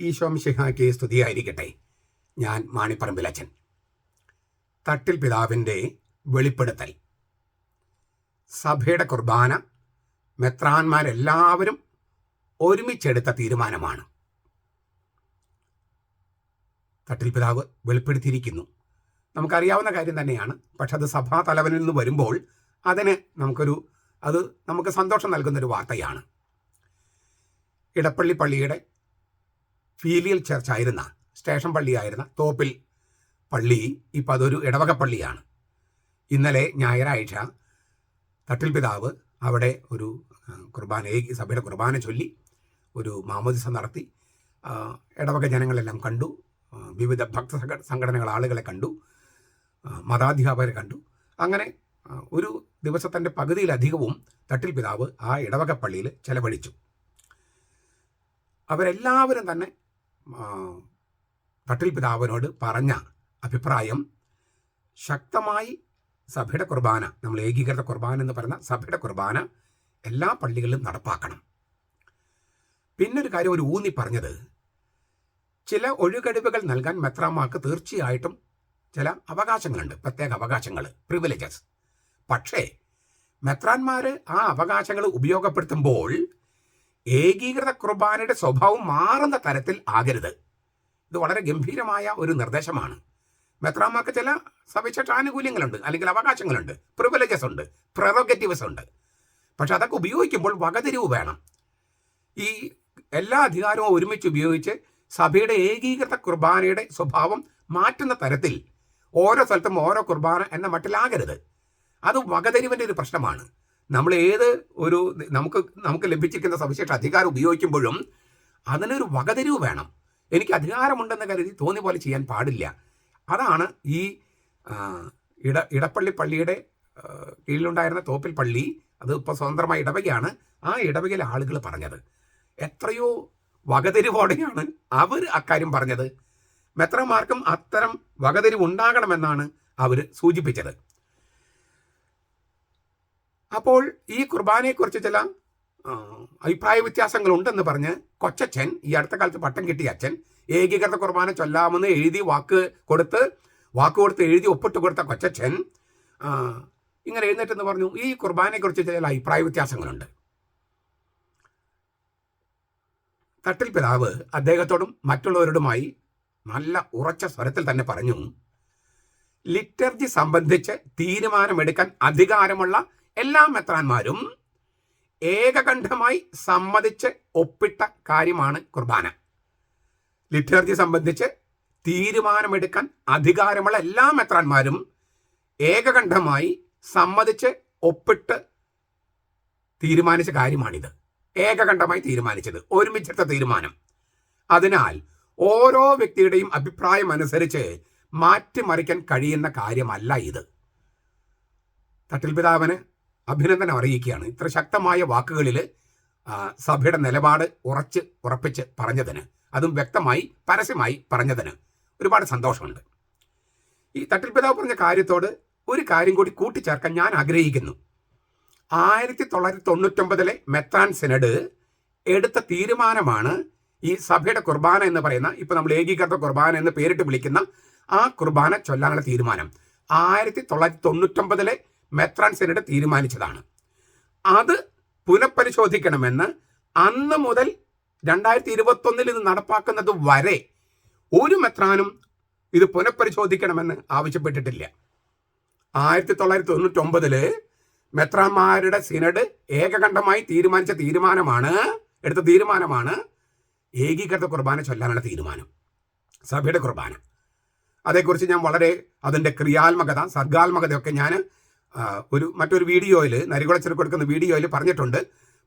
ഈശോം ശിഹായ്ക്ക് സ്തുതിയായിരിക്കട്ടെ. ഞാൻ മാണിപ്പറമ്പിലച്ചൻ തട്ടിൽ പിതാവിന്റെ വെളിപ്പെടുത്തൽ. സഭയുടെ കുർബാന മെത്രാന്മാരെല്ലാവരും ഒരുമിച്ചെടുത്ത തീരുമാനമാണ്. തട്ടിൽ പിതാവ് വെളിപ്പെടുത്തിയിരിക്കുന്നു. നമുക്കറിയാവുന്ന കാര്യം തന്നെയാണ്. പക്ഷെ അത് സഭാ തലവനിൽ നിന്ന് വരുമ്പോൾ അതിന് നമുക്കൊരു അത് നമുക്ക് സന്തോഷം നൽകുന്നൊരു വാർത്തയാണ്. ഇടപ്പള്ളി പള്ളിയുടെ ഫീലിയൽ ചർച്ച് ആയിരുന്ന സ്റ്റേഷൻ പള്ളിയായിരുന്ന തോപ്പിൽ പള്ളി ഇപ്പം അതൊരു ഇടവക പള്ളിയാണ്. ഇന്നലെ ഞായറാഴ്ച തട്ടിൽ പിതാവ് അവിടെ ഒരു കുർബാന സഭയുടെ കുർബാന ചൊല്ലി ഒരു മാമോദിസ നടത്തി. ഇടവക ജനങ്ങളെല്ലാം കണ്ടു. വിവിധ ഭക്ത സംഘ- സംഘടനകൾ ആളുകളെ കണ്ടു. മതാധ്യാപകരെ കണ്ടു. അങ്ങനെ ഒരു ദിവസത്തിന്റെ പകുതിയിലധികവും തട്ടിൽ പിതാവ് ആ ഇടവക പള്ളിയിൽ ചെലവഴിച്ചു. അവരെല്ലാവരും തന്നെ തട്ടിൽ പിതാവിനോട് പറഞ്ഞ അഭിപ്രായം ശക്തമായി സഭയുടെ കുർബാന നമ്മൾ ഏകീകൃത കുർബാന എന്ന് പറയുന്ന സഭയുടെ കുർബാന എല്ലാ പള്ളികളിലും നടപ്പാക്കണം. പിന്നൊരു കാര്യം ഒരു ഊന്നി പറഞ്ഞത് ചില ഒഴുകഴിവുകൾ നൽകാൻ മെത്രാമാർക്ക് തീർച്ചയായിട്ടും ചില അവകാശങ്ങളുണ്ട് പ്രത്യേക അവകാശങ്ങൾ പ്രിവിലേജസ് പക്ഷേ മെത്രാന്മാർ ആ അവകാശങ്ങൾ ഉപയോഗപ്പെടുത്തുമ്പോൾ ഏകീകൃത കുർബാനയുടെ സ്വഭാവം മാറുന്ന തരത്തിൽ ആകരുത്. ഇത് വളരെ ഗംഭീരമായ ഒരു നിർദ്ദേശമാണ്. മെത്രാമാർക്ക് ചില സവിശേഷ ആനുകൂല്യങ്ങളുണ്ട് അല്ലെങ്കിൽ അവകാശങ്ങളുണ്ട്. പ്രിവിലേജസ് ഉണ്ട് പ്രൊറോഗറ്റീവ്സ് ഉണ്ട്. പക്ഷെ അതൊക്കെ ഉപയോഗിക്കുമ്പോൾ വകതിരിവ് വേണം. ഈ എല്ലാ അധികാരവും ഒരുമിച്ച് ഉപയോഗിച്ച് സഭയുടെ ഏകീകൃത കുർബാനയുടെ സ്വഭാവം മാറ്റുന്ന തരത്തിൽ ഓരോ സ്ഥലത്തും ഓരോ കുർബാന എന്ന മട്ടിലാകരുത്. അത് വകതിരിവിന്റെ ഒരു പ്രശ്നമാണ്. നമ്മൾ ഏത് ഒരു നമുക്ക് നമുക്ക് ലഭിച്ചിരിക്കുന്ന സവിശേഷ അധികാരം ഉപയോഗിക്കുമ്പോഴും അതിനൊരു വകതിരിവ് വേണം. എനിക്ക് അധികാരമുണ്ടെന്ന് കരുതി തോന്നി പോലെ ചെയ്യാൻ പാടില്ല. അതാണ് ഈ ഇട ഇടപ്പള്ളി പള്ളിയുടെ കീഴിലുണ്ടായിരുന്ന തോപ്പിൽ പള്ളി അത് ഇപ്പോൾ സ്വതന്ത്രമായ ഇടവകയാണ് ആ ഇടവകയിലെ ആളുകൾ പറഞ്ഞത്. എത്രയോ വകതിരിവോടെയാണ് അവർ അക്കാര്യം പറഞ്ഞത്. മെത്രമാർക്കും അത്തരം വകതിരിവ് ഉണ്ടാകണമെന്നാണ് അവർ സൂചിപ്പിച്ചത്. അപ്പോൾ ഈ കുർബാനയെക്കുറിച്ച് ചില അഭിപ്രായ വ്യത്യാസങ്ങൾ ഉണ്ടെന്ന് പറഞ്ഞ് കൊച്ചച്ഛൻ ഈ അടുത്ത കാലത്ത് പട്ടം കിട്ടിയ അച്ഛൻ ഏകീകൃത കുർബാന ചൊല്ലാമെന്ന് എഴുതി വാക്ക് കൊടുത്ത് വാക്ക് കൊടുത്ത് എഴുതി ഒപ്പിട്ട് കൊടുത്ത കൊച്ചച്ഛൻ ഇങ്ങനെ എഴുന്നേറ്റെന്ന് പറഞ്ഞു. ഈ കുർബാനയെക്കുറിച്ച് ചില അഭിപ്രായ വ്യത്യാസങ്ങളുണ്ട്. തട്ടിൽ പിതാവ് അദ്ദേഹത്തോടും മറ്റുള്ളവരോടുമായി നല്ല ഉറച്ച സ്വരത്തിൽ തന്നെ പറഞ്ഞു ലിറ്റർജി സംബന്ധിച്ച് തീരുമാനമെടുക്കാൻ അധികാരമുള്ള എല്ലാ മെത്രാന്മാരും ഏകകണ്ഠമായി സമ്മതിച്ച് ഒപ്പിട്ട കാര്യമാണ് കുർബാന. ലിറ്റർജി സംബന്ധിച്ച് തീരുമാനമെടുക്കാൻ അധികാരമുള്ള എല്ലാ മെത്രാന്മാരും ഏകകണ്ഠമായി സമ്മതിച്ച് ഒപ്പിട്ട് തീരുമാനിച്ച കാര്യമാണിത്. ഏകകണ്ഠമായി തീരുമാനിച്ചത്. ഒരുമിച്ചെടുത്ത തീരുമാനം. അതിനാൽ ഓരോ വ്യക്തിയുടെയും അഭിപ്രായം അനുസരിച്ച് മാറ്റിമറിക്കാൻ കഴിയുന്ന കാര്യമല്ല ഇത്. തട്ടിൽ പിതാവിന് അഭിനന്ദനം അറിയിക്കുകയാണ്. ഇത്ര ശക്തമായ വാക്കുകളിൽ സഭയുടെ നിലപാട് ഉറച്ച് ഉറപ്പിച്ച് പറഞ്ഞതിന് അതും വ്യക്തമായി പരസ്യമായി പറഞ്ഞതിന് ഒരുപാട് സന്തോഷമുണ്ട്. ഈ തട്ടിൽ പിതാവ് പറഞ്ഞ കാര്യത്തോട് ഒരു കാര്യം കൂടി കൂട്ടിച്ചേർക്കാൻ ഞാൻ ആഗ്രഹിക്കുന്നു. ആയിരത്തി തൊള്ളായിരത്തി തൊണ്ണൂറ്റൊമ്പതിലെ മെത്രാൻ സിനഡ് എടുത്ത തീരുമാനമാണ് ഈ സഭയുടെ കുർബാന എന്ന് പറയുന്ന ഇപ്പൊ നമ്മൾ ഏകീകൃത കുർബാന എന്ന് പേരിട്ട് വിളിക്കുന്ന ആ കുർബാന ചൊല്ലാനുള്ള തീരുമാനം. ആയിരത്തി തൊള്ളായിരത്തി തൊണ്ണൂറ്റൊമ്പതിലെ മെത്രാൻ സെനറ്റ് തീരുമാനിച്ചതാണ്. അത് പുനഃപരിശോധിക്കണമെന്ന് അന്ന് മുതൽ രണ്ടായിരത്തി ഇരുപത്തൊന്നിൽ ഇത് നടപ്പാക്കുന്നത് വരെ ഒരു മെത്രാനും ഇത് പുനഃപരിശോധിക്കണമെന്ന് ആവശ്യപ്പെട്ടിട്ടില്ല. ആയിരത്തി തൊള്ളായിരത്തി തൊണ്ണൂറ്റൊമ്പതിൽ മെത്രാന്മാരുടെ സിനഡ് ഏകകണ്ഠമായി തീരുമാനിച്ച തീരുമാനമാണ് എടുത്ത തീരുമാനമാണ് ഏകീകൃത കുർബാന ചൊല്ലാനുള്ള തീരുമാനം സഭയുടെ കുർബാന. അതേക്കുറിച്ച് ഞാൻ വളരെ അതിന്റെ ക്രിയാത്മകത സർഗാത്മകതയൊക്കെ ഞാൻ ഒരു മറ്റൊരു വീഡിയോയിൽ നരികുളച്ചിൽ കൊടുക്കുന്ന വീഡിയോയിൽ പറഞ്ഞിട്ടുണ്ട്.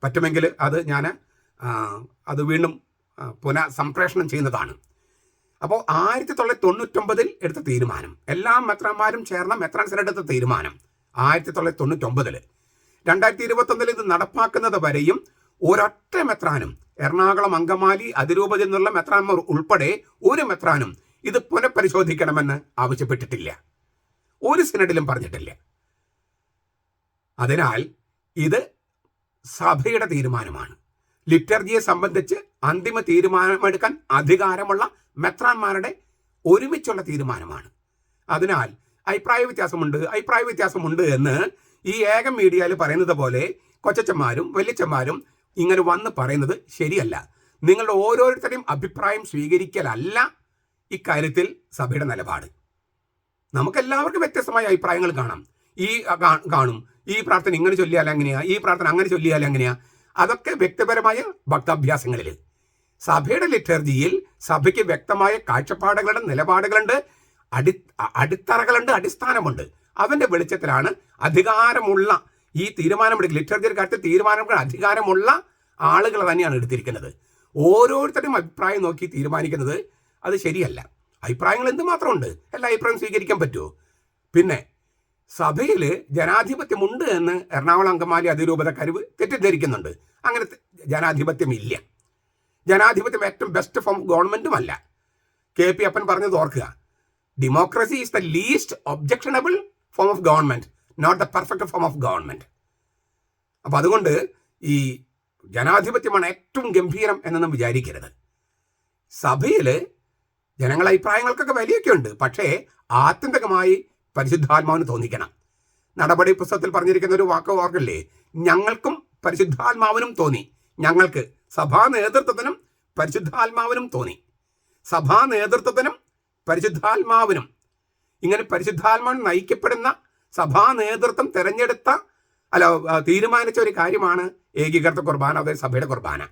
പറ്റുമെങ്കിൽ അത് ഞാൻ അത് വീണ്ടും ആ, പുനഃ സംപ്രേഷണം ചെയ്യുന്നതാണ്. അപ്പോൾ ആയിരത്തി തൊള്ളായിരത്തി തൊണ്ണൂറ്റൊമ്പതിൽ എടുത്ത തീരുമാനം. എല്ലാ മെത്രാന്മാരും ചേർന്ന മെത്രാൻസിന് എടുത്ത തീരുമാനം ആയിരത്തി തൊള്ളായിരത്തി തൊണ്ണൂറ്റൊമ്പതിൽ രണ്ടായിരത്തി ഇരുപത്തൊന്നിൽ ഇത് നടപ്പാക്കുന്നത് വരെയും ഒരൊറ്റ മെത്രാനും എറണാകുളം അങ്കമാലി അതിരൂപതയിൽ നിന്നുള്ള മെത്രാന്മാർ ഉൾപ്പെടെ ഒരു മെത്രാനും ഇത് പുനഃപരിശോധിക്കണമെന്ന് ആവശ്യപ്പെട്ടിട്ടില്ല. ഒരു സിനഡിലും പറഞ്ഞിട്ടില്ല. അതിനാൽ ഇത് സഭയുടെ തീരുമാനമാണ്. ലിറ്റർജിയെ സംബന്ധിച്ച് അന്തിമ തീരുമാനമെടുക്കാൻ അധികാരമുള്ള മെത്രാന്മാരുടെ ഒരുമിച്ചുള്ള തീരുമാനമാണ്. അതിനാൽ അഭിപ്രായ വ്യത്യാസമുണ്ട് അഭിപ്രായ വ്യത്യാസമുണ്ട് എന്ന് ഈ ഏകം മീഡിയയിൽ പറയുന്നത് പോലെ കൊച്ചച്ചന്മാരും വലിയച്ചന്മാരും ഇങ്ങനെ വന്ന് പറയുന്നത് ശരിയല്ല. നിങ്ങളുടെ ഓരോരുത്തരുടെയും അഭിപ്രായം സ്വീകരിക്കലല്ല ഇക്കാര്യത്തിൽ സഭയുടെ നിലപാട്. നമുക്കെല്ലാവർക്കും വ്യത്യസ്തമായ അഭിപ്രായങ്ങൾ കാണാം. ഈ കാണും. ഈ പ്രാർത്ഥന ഇങ്ങനെ ചൊല്ലിയാൽ എങ്ങനെയാ? ഈ പ്രാർത്ഥന അങ്ങനെ ചൊല്ലിയാൽ എങ്ങനെയാ? അതൊക്കെ വ്യക്തിപരമായ ഭക്താഭ്യാസങ്ങളിൽ സഭയുടെ ലിറ്റർജിയിൽ സഭയ്ക്ക് വ്യക്തമായ കാഴ്ചപ്പാടുകളുടെ നിലപാടുകളുണ്ട് അടി അടിത്തറകളുണ്ട് അടിസ്ഥാനമുണ്ട്. അതിന്റെ വെളിച്ചത്തിലാണ് അധികാരമുള്ള ഈ തീരുമാനമെടുക്കുക ലിറ്റർജിയുടെ കാര്യത്തിൽ തീരുമാനമെടുക്കാൻ അധികാരമുള്ള ആളുകൾ തന്നെയാണ് എടുത്തിരിക്കുന്നത്. ഓരോരുത്തരുടെയും അഭിപ്രായം നോക്കി തീരുമാനിക്കുന്നത് അത് ശരിയല്ല. അഭിപ്രായങ്ങൾ എന്തുമാത്രമുണ്ട്? എല്ലാ അഭിപ്രായം സ്വീകരിക്കാൻ പറ്റുമോ പിന്നെ സഭയിൽ ജനാധിപത്യമുണ്ട് എന്ന് എറണാകുളം അങ്കമാലി അതിരൂപത കരുവ് തെറ്റിദ്ധരിക്കുന്നുണ്ട്. അങ്ങനെ ജനാധിപത്യം ജനാധിപത്യമില്ല. ജനാധിപത്യം ഏറ്റവും ബെസ്റ്റ് ഫോം ഗവൺമെന്റുമല്ല. കെ പി അപ്പൻ പറഞ്ഞത് ഓർക്കുക. Democracy is the least objectionable form of government not the perfect form of government അപ്പം അതുകൊണ്ട് ഈ ജനാധിപത്യമാണ് ഏറ്റവും ഗംഭീരം എന്നൊന്നും വിചാരിക്കരുത്. സഭയിൽ ജനങ്ങളുടെ അഭിപ്രായങ്ങൾക്കൊക്കെ വിലയൊക്കെ ഉണ്ട് പക്ഷേ ആത്യന്തികമായി പരിശുദ്ധാത്മാവിന് തോന്നിക്കണം. നടപടി പുസ്തകത്തിൽ പറഞ്ഞിരിക്കുന്ന ഒരു വാക്ക് ഓർക്കല്ലേ? ഞങ്ങൾക്കും പരിശുദ്ധാത്മാവിനും തോന്നി. ഞങ്ങൾക്ക് സഭാ നേതൃത്വത്തിനും പരിശുദ്ധാത്മാവിനും തോന്നി. സഭാ നേതൃത്വത്തിനും പരിശുദ്ധാത്മാവിനും. ഇങ്ങനെ പരിശുദ്ധാത്മാവിന് നയിക്കപ്പെടുന്ന സഭാ നേതൃത്വം തിരഞ്ഞെടുത്ത അല്ല തീരുമാനിച്ച ഒരു കാര്യമാണ് ഏകീകൃത കുർബാന അതായത് സഭയുടെ കുർബാന.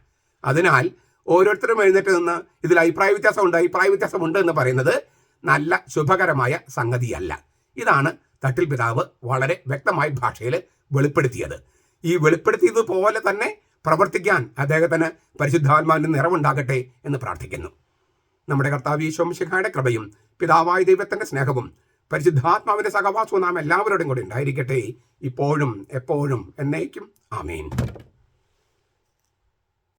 അതിനാൽ ഓരോരുത്തരും എഴുന്നേറ്റ് നിന്ന് ഇതിൽ അഭിപ്രായ വ്യത്യാസമുണ്ട് അഭിപ്രായ വ്യത്യാസമുണ്ട് എന്ന് പറയുന്നത് നല്ല ശുഭകരമായ സംഗതിയല്ല. ഇതാണ് തട്ടിൽ പിതാവ് വളരെ വ്യക്തമായി ഭാഷയിൽ വെളിപ്പെടുത്തിയത്. ഈ വെളിപ്പെടുത്തിയതുപോലെ തന്നെ പ്രവർത്തിക്കാൻ അദ്ദേഹത്തിന് പരിശുദ്ധാത്മാവിന് നിറവുണ്ടാകട്ടെ എന്ന് പ്രാർത്ഥിക്കുന്നു. നമ്മുടെ കർത്താവ് ഈശോംശിഖായുടെ കൃപയും പിതാവായ ദൈവത്തിന്റെ സ്നേഹവും പരിശുദ്ധാത്മാവിന്റെ സഹവാസവും നാം എല്ലാവരോടും കൂടി ഉണ്ടായിരിക്കട്ടെ. ഇപ്പോഴും എപ്പോഴും എന്നേക്കും. ആമേൻ.